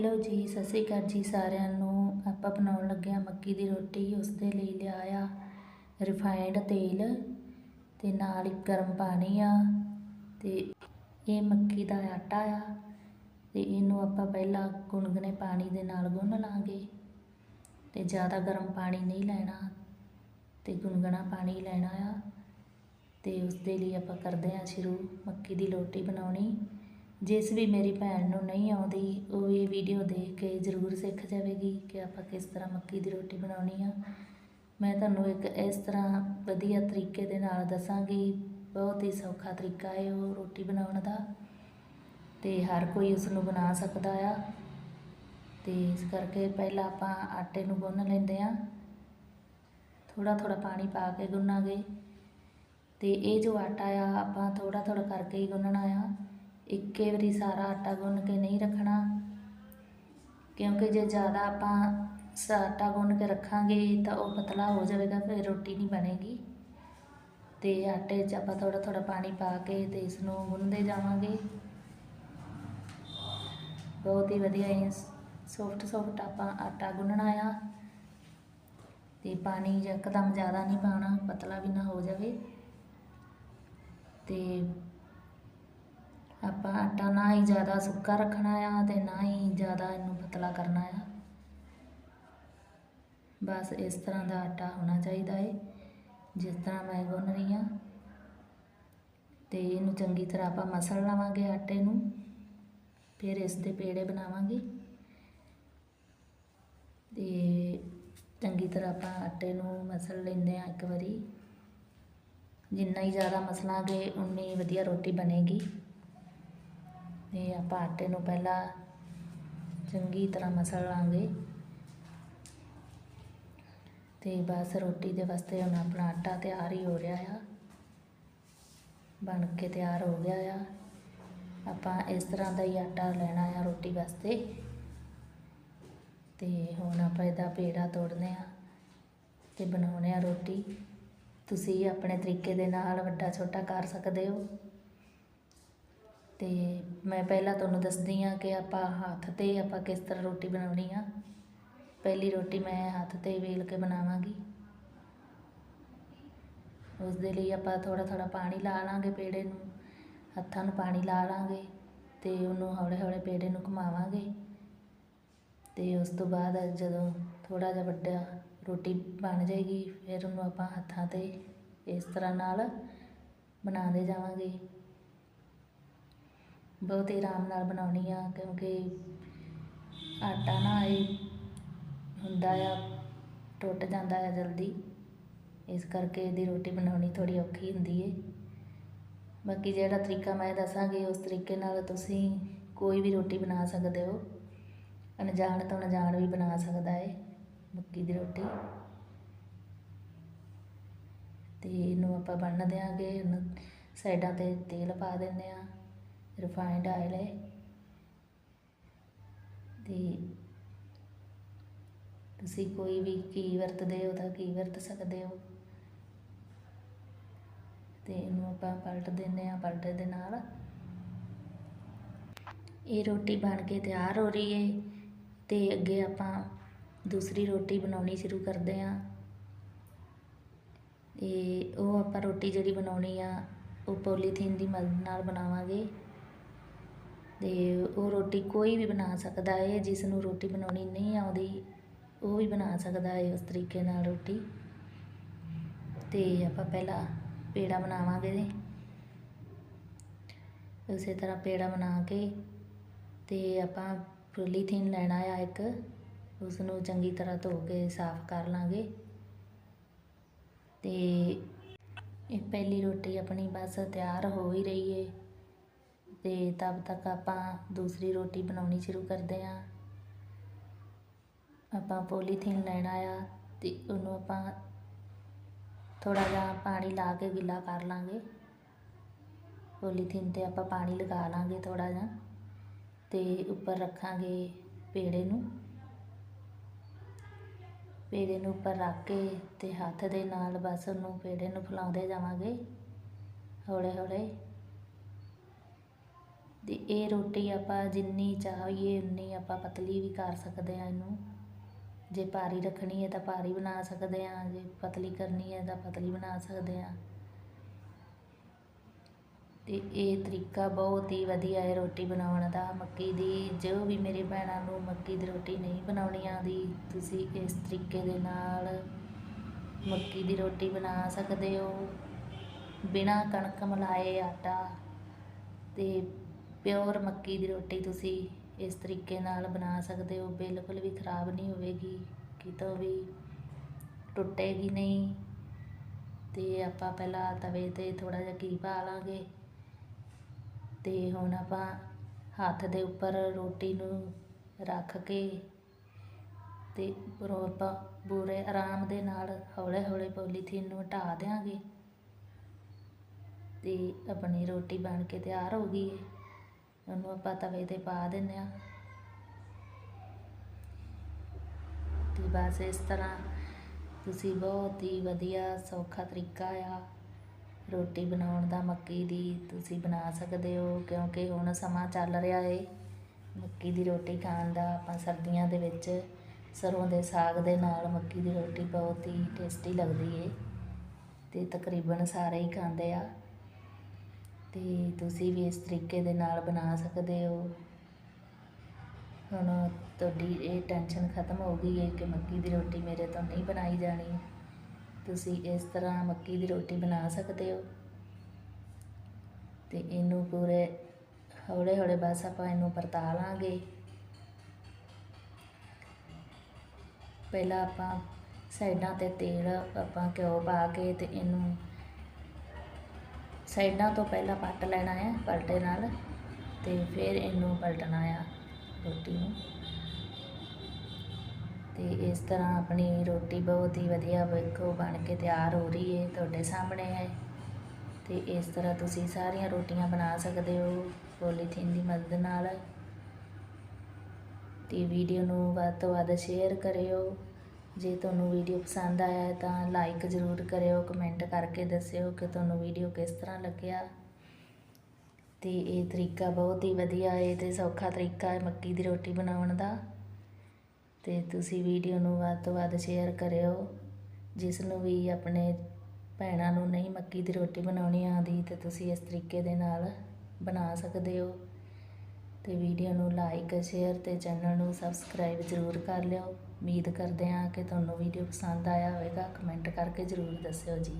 Hello ਜੀ, ਸਤਿ ਸ਼੍ਰੀ ਅਕਾਲ ਜੀ ਸਾਰਿਆਂ ਨੂੰ। ਆਪਾਂ ਬਣਾਉਣ ਲੱਗੇ ਹਾਂ ਮੱਕੀ ਦੀ ਰੋਟੀ। ਉਸ ਦੇ ਲਈ ਲਿਆ ਆ ਰਿਫਾਈਂਡ ਤੇਲ ਤੇ ਨਾਲ ਇੱਕ ਗਰਮ ਪਾਣੀ ਆ ਤੇ ਇਹ ਮੱਕੀ ਦਾ ਆਟਾ ਆ ਤੇ ਇਹਨੂੰ ਆਪਾਂ ਪਹਿਲਾਂ ਗੁਨਗੁਨੇ ਪਾਣੀ ਦੇ ਨਾਲ ਗੁੰਨ ਲਾਂਗੇ ਤੇ ਜ਼ਿਆਦਾ ਗਰਮ ਪਾਣੀ ਨਹੀਂ ਲੈਣਾ ਤੇ ਗੁਨਗੁਣਾ ਪਾਣੀ ਲੈਣਾ ਆ ਤੇ ਉਸ ਦੇ ਲਈ ਆਪਾਂ ਕਰਦੇ ਹਾਂ ਸ਼ੁਰੂ। ਮੱਕੀ ਦੀ ਰੋਟੀ ਬਣਾਉਣੀ। ਜਿਸ ਵੀ ਮੇਰੀ ਭੈਣ ਨੂੰ ਨਹੀਂ ਆਉਂਦੀ, ਉਹ ਇਹ ਵੀਡੀਓ ਦੇਖ ਕੇ ਜ਼ਰੂਰ ਸਿੱਖ ਜਾਵੇਗੀ ਕਿ ਆਪਾਂ ਕਿਸ ਤਰ੍ਹਾਂ ਮੱਕੀ ਦੀ ਰੋਟੀ ਬਣਾਉਣੀ ਆ। ਮੈਂ ਤੁਹਾਨੂੰ ਇੱਕ ਇਸ ਤਰ੍ਹਾਂ ਵਧੀਆ ਤਰੀਕੇ ਦੇ ਨਾਲ ਦੱਸਾਂਗੀ, ਬਹੁਤ ਹੀ ਸੌਖਾ ਤਰੀਕਾ ਹੈ ਉਹ ਰੋਟੀ ਬਣਾਉਣ ਦਾ ਤੇ ਹਰ ਕੋਈ ਉਸ ਨੂੰ ਬਣਾ ਸਕਦਾ ਆ। ਤੇ ਇਸ ਕਰਕੇ ਪਹਿਲਾਂ ਆਪਾਂ ਆਟੇ ਨੂੰ ਗੁੰਨ ਲੈਂਦੇ ਆ ਥੋੜਾ ਥੋੜਾ ਪਾਣੀ ਪਾ ਕੇ ਗੁੰਨਾਂਗੇ। ਤੇ ਇਹ ਜੋ ਆਟਾ ਆ, ਆਪਾਂ ਥੋੜਾ ਥੋੜਾ ਕਰਕੇ ਹੀ ਗੁੰਨਣਾ ਆ। ਇੱਕੇ ਵਾਰੀ ਸਾਰਾ ਆਟਾ ਗੁੰਨ ਕੇ ਨਹੀਂ ਰੱਖਣਾ। ਕਿਉਂਕਿ ਜੇ ਜ਼ਿਆਦਾ ਆਪਾਂ ਆਟਾ ਗੁੰਨ ਕੇ ਰੱਖਾਂਗੇ ਤਾਂ ਉਹ ਪਤਲਾ ਹੋ ਜਾਵੇਗਾ, ਫਿਰ ਰੋਟੀ ਨਹੀਂ ਬਣੇਗੀ। ਤੇ ਆਟੇ 'ਚ ਆਪਾਂ ਥੋੜਾ ਥੋੜਾ ਪਾਣੀ ਪਾ ਕੇ ਤੇ ਇਸ ਨੂੰ ਗੁੰਨਦੇ ਜਾਵਾਂਗੇ। ਬਹੁਤ ਹੀ ਵਧੀਆ ਇਹ ਸੌਫਟ ਸੌਫਟ ਆਪਾਂ ਆਟਾ ਗੁੰਨਣਾ ਆ। ਤੇ ਪਾਣੀ ਇੱਕਦਮ ਜ਼ਿਆਦਾ ਨਹੀਂ ਪਾਉਣਾ, ਪਤਲਾ ਵੀ ਨਾ ਹੋ ਜਾਵੇ। ਤੇ ਆਪਾਂ ਆਟਾ ਨਾ ਹੀ ਜ਼ਿਆਦਾ ਸੁੱਕਾ ਰੱਖਣਾ ਆ ਤੇ ਨਾ ਹੀ ਜ਼ਿਆਦਾ ਇਹਨੂੰ ਪਤਲਾ ਕਰਨਾ ਆ। ਬਸ ਇਸ ਤਰ੍ਹਾਂ ਦਾ ਆਟਾ ਹੋਣਾ ਚਾਹੀਦਾ ਹੈ ਜਿਸ ਤਰ੍ਹਾਂ ਮੈਂ ਗੁੰਨ ਰਹੀ ਹਾਂ। ਤੇ ਇਹਨੂੰ ਚੰਗੀ ਤਰ੍ਹਾਂ ਆਪਾਂ ਮਸਲ ਲਵਾਂਗੇ ਆਟੇ ਨੂੰ, ਫਿਰ ਇਸ ਦੇ ਪੇੜੇ ਬਣਾਵਾਂਗੇ। ਤੇ ਚੰਗੀ ਤਰ੍ਹਾਂ ਆਪਾਂ ਆਟੇ ਨੂੰ ਮਸਲ ਲੈਂਦੇ ਆ ਇੱਕ ਵਾਰੀ। ਜਿੰਨਾ ਹੀ ਜ਼ਿਆਦਾ ਮਸਲਾਂਗੇ, ਉਨੀ ਵਧੀਆ ਰੋਟੀ ਬਣੇਗੀ। ਤੇ ਆਪਾਂ ਆਟੇ ਨੂੰ ਪਹਿਲਾਂ ਚੰਗੀ ਤਰ੍ਹਾਂ ਮਸਲ ਲਾਂਗੇ। ਤੇ ਬਸ ਰੋਟੀ ਦੇ ਵਾਸਤੇ ਹੁਣ ਆਪਣਾ ਆਟਾ ਤਿਆਰ ਹੀ ਹੋ ਰਿਹਾ ਆ। ਬਣ ਕੇ ਤਿਆਰ ਹੋ ਗਿਆ ਆ। ਆਪਾਂ ਇਸ ਤਰ੍ਹਾਂ ਦਾ ਹੀ ਆਟਾ ਲੈਣਾ ਆ ਰੋਟੀ ਵਾਸਤੇ। ਤੇ ਹੁਣ ਆਪਾਂ ਇਹਦਾ ਪੇੜਾ ਤੋੜਨੇ ਆ ਤੇ ਬਣਾਉਣੇ ਆ ਰੋਟੀ। ਤੁਸੀਂ ਆਪਣੇ ਤਰੀਕੇ ਦੇ ਨਾਲ ਵੱਡਾ ਛੋਟਾ ਕਰ ਸਕਦੇ ਹੋ। ਅਤੇ ਮੈਂ ਪਹਿਲਾਂ ਤੁਹਾਨੂੰ ਦੱਸਦੀ ਹਾਂ ਕਿ ਆਪਾਂ ਹੱਥ ਤੇ ਆਪਾਂ ਕਿਸ ਤਰ੍ਹਾਂ ਰੋਟੀ ਬਣਾਉਣੀ ਆ। ਪਹਿਲੀ ਰੋਟੀ ਮੈਂ ਹੱਥ ਤੇ ਵੇਲ ਕੇ ਬਣਾਵਾਂਗੀ। ਉਸ ਦੇ ਲਈ ਆਪਾਂ ਥੋੜ੍ਹਾ ਥੋੜ੍ਹਾ ਪਾਣੀ ਲਾ ਲਾਂਗੇ ਪੇੜੇ ਨੂੰ। ਹੱਥਾਂ ਨੂੰ ਪਾਣੀ ਲਾ ਲਾਂਗੇ ਅਤੇ ਉਹਨੂੰ ਹੌਲੇ ਹੌਲੇ ਪੇੜੇ ਨੂੰ ਘੁਮਾਵਾਂਗੇ। ਅਤੇ ਉਸ ਤੋਂ ਬਾਅਦ ਜਦੋਂ ਥੋੜ੍ਹਾ ਜਿਹਾ ਵੱਡਾ ਰੋਟੀ ਬਣ ਜਾਏਗੀ, ਫਿਰ ਉਹਨੂੰ ਆਪਾਂ ਹੱਥਾਂ ਤੇ ਇਸ ਤਰ੍ਹਾਂ ਨਾਲ ਬਣਾਉਂਦੇ ਜਾਵਾਂਗੇ। ਬਹੁਤ ਹੀ ਆਰਾਮ ਨਾਲ ਬਣਾਉਣੀ ਆ, ਕਿਉਂਕਿ ਆਟਾ ਨਾ ਇਹ ਹੁੰਦਾ ਆ, ਟੁੱਟ ਜਾਂਦਾ ਆ ਜਲਦੀ। ਇਸ ਕਰਕੇ ਇਹਦੀ ਰੋਟੀ ਬਣਾਉਣੀ ਥੋੜੀ ਔਖੀ ਹੁੰਦੀ ਏ। ਬਾਕੀ ਜਿਹੜਾ ਤਰੀਕਾ ਮੈਂ ਦੱਸਾਂਗੀ, ਉਸ ਤਰੀਕੇ ਨਾਲ ਤੁਸੀਂ ਕੋਈ ਵੀ ਰੋਟੀ ਬਣਾ ਸਕਦੇ ਹੋ। ਅਣਜਾਣ ਤੋਂ ਅਣਜਾਣ ਵੀ ਬਣਾ ਸਕਦਾ ਏ, ਮੱਕੀ ਦੀ ਰੋਟੀ। ਤੇ ਇਹਨੂੰ ਆਪਾਂ ਬੰਨ ਦਿਆਂਗੇ, ਇਹਨੂੰ ਸਾਈਡਾਂ ਤੇ ਤੇਲ ਪਾ ਦਿੰਦੇ ਆ। ਰਿਫਾਈਂਡ ਆਇਲ ਹੈ। ਤੇ ਤੁਸੀਂ ਕੋਈ ਵੀ ਕੀ ਵਰਤਦੇ ਹੋ ਤਾਂ ਕੀ ਵਰਤ ਸਕਦੇ ਹੋ। ਤੇ ਇਹਨੂੰ ਆਪਾਂ ਪਲਟ ਦਿੰਦੇ ਆ ਪਲਟੇ ਦੇ ਨਾਲ। ਇਹ ਰੋਟੀ ਬਣ ਕੇ ਤਿਆਰ ਹੋ ਰਹੀ ਹੈ ਤੇ ਅੱਗੇ ਆਪਾਂ ਦੂਸਰੀ ਰੋਟੀ ਬਣਾਉਣੀ ਸ਼ੁਰੂ ਕਰਦੇ ਆ ਇਹ ਉਹ ਆਪਾਂ ਰੋਟੀ ਜਿਹੜੀ ਬਣਾਉਣੀ ਆ, ਉਹ ਪੋਲੀਥੀਨ ਦੀ ਮਦਦ ਨਾਲ ਬਣਾਵਾਂਗੇ। ਤੇ ਉਹ ਰੋਟੀ ਕੋਈ ਵੀ ਬਣਾ ਸਕਦਾ ਹੈ ਜਿਸ ਨੂੰ ਰੋਟੀ ਬਣਾਉਣੀ ਨਹੀਂ ਆਉਂਦੀ, ਉਹ ਵੀ ਬਣਾ ਸਕਦਾ ਹੈ ਉਸ ਤਰੀਕੇ ਨਾਲ ਰੋਟੀ। ਅਤੇ ਆਪਾਂ ਪਹਿਲਾਂ ਪੇੜਾ ਬਣਾਵਾਂਗੇ। ਉਸੇ ਤਰ੍ਹਾਂ ਪੇੜਾ ਬਣਾ ਕੇ ਅਤੇ ਆਪਾਂ ਪੋਲੀਥੀਨ ਲੈਣਾ ਆ ਇੱਕ ਉਸ ਨੂੰ ਚੰਗੀ ਤਰ੍ਹਾਂ ਧੋ ਕੇ ਸਾਫ਼ ਕਰ ਲਾਂਗੇ। ਅਤੇ ਇਹ ਪਹਿਲੀ ਰੋਟੀ ਆਪਣੀ ਬਸ ਤਿਆਰ ਹੋ ਹੀ ਰਹੀ ਏ। ਅਤੇ ਤਬ ਤੱਕ ਆਪਾਂ ਦੂਸਰੀ ਰੋਟੀ ਬਣਾਉਣੀ ਸ਼ੁਰੂ ਕਰਦੇ ਹਾਂ। ਆਪਾਂ ਪੋਲੀਥੀਨ ਲੈਣਾ ਆ ਅਤੇ ਉਹਨੂੰ ਆਪਾਂ ਥੋੜ੍ਹਾ ਜਿਹਾ ਪਾਣੀ ਲਾ ਕੇ ਗਿੱਲਾ ਕਰ ਲਾਂਗੇ। ਪੋਲੀਥੀਨ ਤੇ ਆਪਾਂ ਪਾਣੀ ਲਗਾ ਲਾਂਗੇ ਥੋੜ੍ਹਾ ਜਿਹਾ ਅਤੇ ਉੱਪਰ ਰੱਖਾਂਗੇ ਪੇੜੇ ਨੂੰ। ਪੇੜੇ ਨੂੰ ਉੱਪਰ ਰੱਖ ਕੇ ਅਤੇ ਹੱਥ ਦੇ ਨਾਲ ਬਸ ਉਹਨੂੰ ਪੇੜੇ ਨੂੰ ਫੈਲਾਉਂਦੇ ਜਾਵਾਂਗੇ। ਹੌਲੇ ਹੌਲੇ ਅਤੇ ਇਹ ਰੋਟੀ ਆਪਾਂ ਜਿੰਨੀ ਚਾਹੀਏ, ਉਨੀ ਆਪਾਂ ਪਤਲੀ ਵੀ ਕਰ ਸਕਦੇ ਹਾਂ ਇਹਨੂੰ। ਜੇ ਭਾਰੀ ਰੱਖਣੀ ਹੈ ਤਾਂ ਭਾਰੀ ਬਣਾ ਸਕਦੇ ਹਾਂ, ਜੇ ਪਤਲੀ ਕਰਨੀ ਹੈ ਤਾਂ ਪਤਲੀ ਬਣਾ ਸਕਦੇ ਹਾਂ। ਅਤੇ ਇਹ ਤਰੀਕਾ ਬਹੁਤ ਹੀ ਵਧੀਆ ਹੈ ਰੋਟੀ ਬਣਾਉਣ ਦਾ। ਮੱਕੀ ਦੀ, ਜੋ ਵੀ ਮੇਰੇ ਭੈਣਾਂ ਨੂੰ ਮੱਕੀ ਦੀ ਰੋਟੀ ਨਹੀਂ ਬਣਾਉਣੀ ਆਉਂਦੀ, ਤੁਸੀਂ ਇਸ ਤਰੀਕੇ ਦੇ ਨਾਲ ਮੱਕੀ ਦੀ ਰੋਟੀ ਬਣਾ ਸਕਦੇ ਹੋ। ਬਿਨਾਂ ਕਣਕ ਮਿਲਾਏ ਆਟਾ ਅਤੇ ਪਿਓਰ ਮੱਕੀ ਦੀ ਰੋਟੀ ਤੁਸੀਂ ਇਸ ਤਰੀਕੇ ਨਾਲ ਬਣਾ ਸਕਦੇ ਹੋ। ਬਿਲਕੁਲ ਵੀ ਖਰਾਬ ਨਹੀਂ ਹੋਵੇਗੀ ਕਿਤੋਂ ਵੀ ਟੁੱਟੇਗੀ ਨਹੀਂ। ਤੇ ਆਪਾਂ ਪਹਿਲਾਂ ਤਵੇ ਤੇ ਥੋੜਾ ਜਿਹਾ ਘੀ ਪਾ ਲਾਂਗੇ। ਤੇ ਹੁਣ ਆਪਾਂ ਹੱਥ ਦੇ ਉੱਪਰ ਰੋਟੀ ਨੂੰ ਰੱਖ ਕੇ ਤੇ ਉੱਪਰੋਂ ਆਪਾਂ ਪੂਰੇ ਆਰਾਮ ਦੇ ਨਾਲ ਹੌਲੇ ਹੌਲੇ ਪੋਲੀਥੀਨ ਨੂੰ ਹਟਾ ਦਿਆਂਗੇ। ਤੇ ਆਪਣੀ ਰੋਟੀ ਬਣ ਕੇ ਤਿਆਰ ਹੋ ਗਈ ਹੈ ਉਹਨੂੰ ਆਪਾਂ ਤਵੇ ਤੇ ਪਾ ਦਿੰਨੇ ਆ ਤੇ ਬਸ ਇਸ ਤਰ੍ਹਾਂ ਤੁਸੀਂ ਬਹੁਤ ਹੀ ਵਧੀਆ, ਸੌਖਾ ਤਰੀਕਾ ਆ ਰੋਟੀ ਬਣਾਉਣ ਦਾ, ਮੱਕੀ ਦੀ ਤੁਸੀਂ ਬਣਾ ਸਕਦੇ ਹੋ, ਕਿਉਂਕਿ ਹੁਣ ਸਮਾਂ ਚੱਲ ਰਿਹਾ ਏ। ਮੱਕੀ ਦੀ ਰੋਟੀ ਖਾਣ ਦਾ, ਆਪਾਂ ਸਰਦੀਆਂ ਦੇ ਵਿੱਚ ਸਰੋਂ ਦੇ ਸਾਗ ਦੇ ਨਾਲ ਮੱਕੀ ਦੀ ਰੋਟੀ ਬਹੁਤ ਹੀ ਟੇਸਟੀ ਲੱਗਦੀ ਏ। ਤੇ ਤਕਰੀਬਨ ਸਾਰੇ ਹੀ ਖਾਂਦੇ ਆ। ਅਤੇ ਤੁਸੀਂ ਵੀ ਇਸ ਤਰੀਕੇ ਦੇ ਨਾਲ ਬਣਾ ਸਕਦੇ ਹੋ। ਹੁਣ ਤੁਹਾਡੀ ਇਹ ਟੈਨਸ਼ਨ ਖਤਮ ਹੋ ਗਈ ਹੈ ਕਿ ਮੱਕੀ ਦੀ ਰੋਟੀ ਮੇਰੇ ਤੋਂ ਨਹੀਂ ਬਣਾਈ ਜਾਣੀ। ਤੁਸੀਂ ਇਸ ਤਰ੍ਹਾਂ ਮੱਕੀ ਦੀ ਰੋਟੀ ਬਣਾ ਸਕਦੇ ਹੋ। ਤੇ ਇਹਨੂੰ ਪੂਰੇ ਹੌਲੇ ਹੌਲੇ ਬਸ ਆਪਾਂ ਇਹਨੂੰ ਪਰਤਾ ਲਾਂਗੇ। ਪਹਿਲਾਂ ਆਪਾਂ ਸਾਈਡਾਂ ਤੇ ਤੇਲ ਆਪਾਂ ਘਿਓ ਪਾ ਕੇ ਤੇ ਇਹਨੂੰ ਸਾਈਡਾਂ ਤੋਂ ਪਹਿਲਾਂ ਪੱਟ ਲੈਣਾ ਹੈ ਪਲਟੇ ਨਾਲ ਤੇ ਫਿਰ ਇਹਨੂੰ ਪਲਟਣਾ ਆ ਰੋਟੀ ਨੂੰ। ਤੇ ਇਸ ਤਰ੍ਹਾਂ ਆਪਣੀ ਰੋਟੀ ਬਹੁਤ ਹੀ ਵਧੀਆ ਵੇਖੋ, ਬਣ ਕੇ ਤਿਆਰ ਹੋ ਰਹੀ ਹੈ, ਤੁਹਾਡੇ ਸਾਹਮਣੇ ਹੈ। ਤੇ ਇਸ ਤਰ੍ਹਾਂ ਤੁਸੀਂ ਸਾਰੀਆਂ ਰੋਟੀਆਂ ਬਣਾ ਸਕਦੇ ਹੋ ਪੋਲੀਥੀਨ ਦੀ ਮਦਦ ਨਾਲ। ਤੇ ਵੀਡੀਓ ਨੂੰ ਵੱਧ ਤੋਂ ਵੱਧ ਸ਼ੇਅਰ ਕਰਿਓ। ਜੇ ਤੁਹਾਨੂੰ ਵੀਡੀਓ ਪਸੰਦ ਆਇਆ ਹੈ ਤਾਂ ਲਾਈਕ ਜ਼ਰੂਰ ਕਰਿਓ ਕਮੈਂਟ ਕਰਕੇ ਦੱਸਿਓ ਕਿ ਤੁਹਾਨੂੰ ਵੀਡੀਓ ਕਿਸ ਤਰ੍ਹਾਂ ਲੱਗਿਆ। ਤੇ ਇਹ ਤਰੀਕਾ ਬਹੁਤ ਹੀ ਵਧੀਆ ਹੈ ਤੇ ਸੌਖਾ ਤਰੀਕਾ ਹੈ ਮੱਕੀ ਦੀ ਰੋਟੀ ਬਣਾਉਣ ਦਾ। ਤੇ ਤੁਸੀਂ ਵੀਡੀਓ ਨੂੰ ਵੱਧ ਤੋਂ ਵੱਧ ਸ਼ੇਅਰ ਕਰਿਓ, ਜਿਸ ਨੂੰ ਵੀ ਆਪਣੇ ਭੈਣਾਂ ਨੂੰ ਨਹੀਂ ਮੱਕੀ ਦੀ ਰੋਟੀ ਬਣਾਉਣੀ ਆਉਂਦੀ, ਤੇ ਤੁਸੀਂ ਇਸ ਤਰੀਕੇ ਦੇ ਨਾਲ ਬਣਾ ਸਕਦੇ ਹੋ। ਤੇ ਵੀਡੀਓ ਨੂੰ ਲਾਈਕ ਸ਼ੇਅਰ ਤੇ ਚੈਨਲ ਨੂੰ ਸਬਸਕ੍ਰਾਈਬ ਜ਼ਰੂਰ ਕਰ ਲਿਓ। ਉਮੀਦ ਕਰਦੇ ਹਾਂ ਕਿ ਤੁਹਾਨੂੰ ਵੀਡੀਓ ਪਸੰਦ ਆਇਆ ਹੋਵੇਗਾ। ਕਮੈਂਟ ਕਰਕੇ ਜ਼ਰੂਰ ਦੱਸਿਓ ਜੀ।